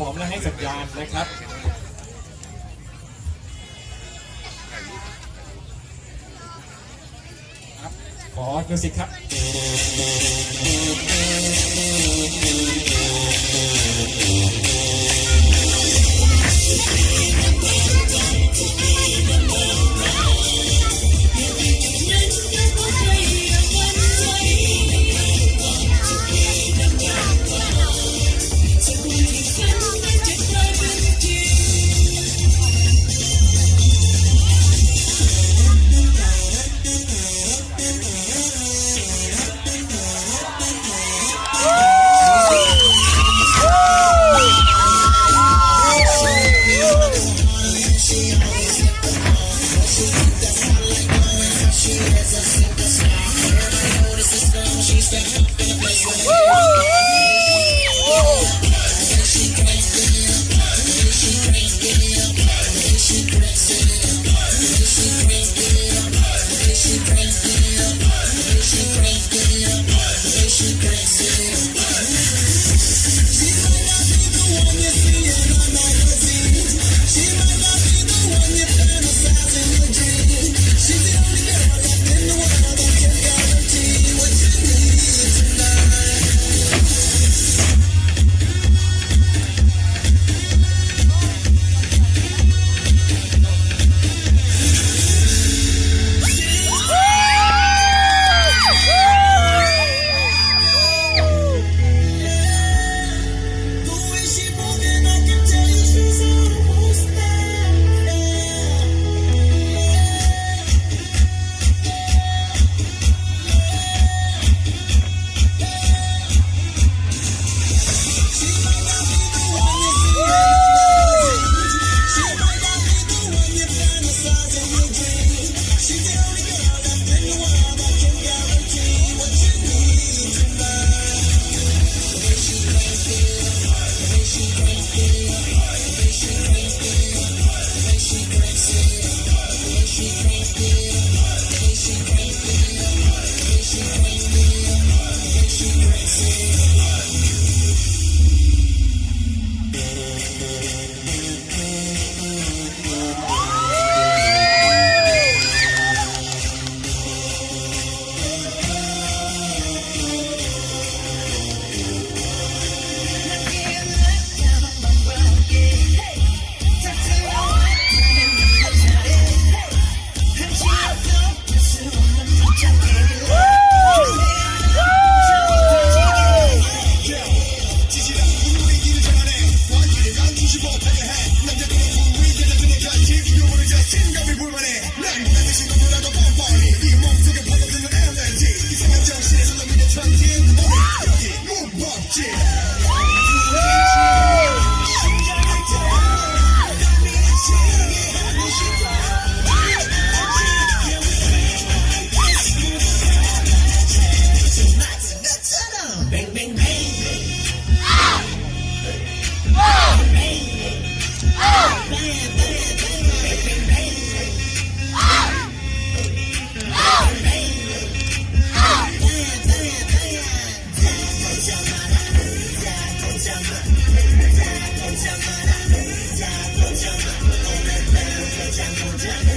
ของและให้สัญญาณนะครับครับขอดูสิกครับ to the Jump, jump, jump,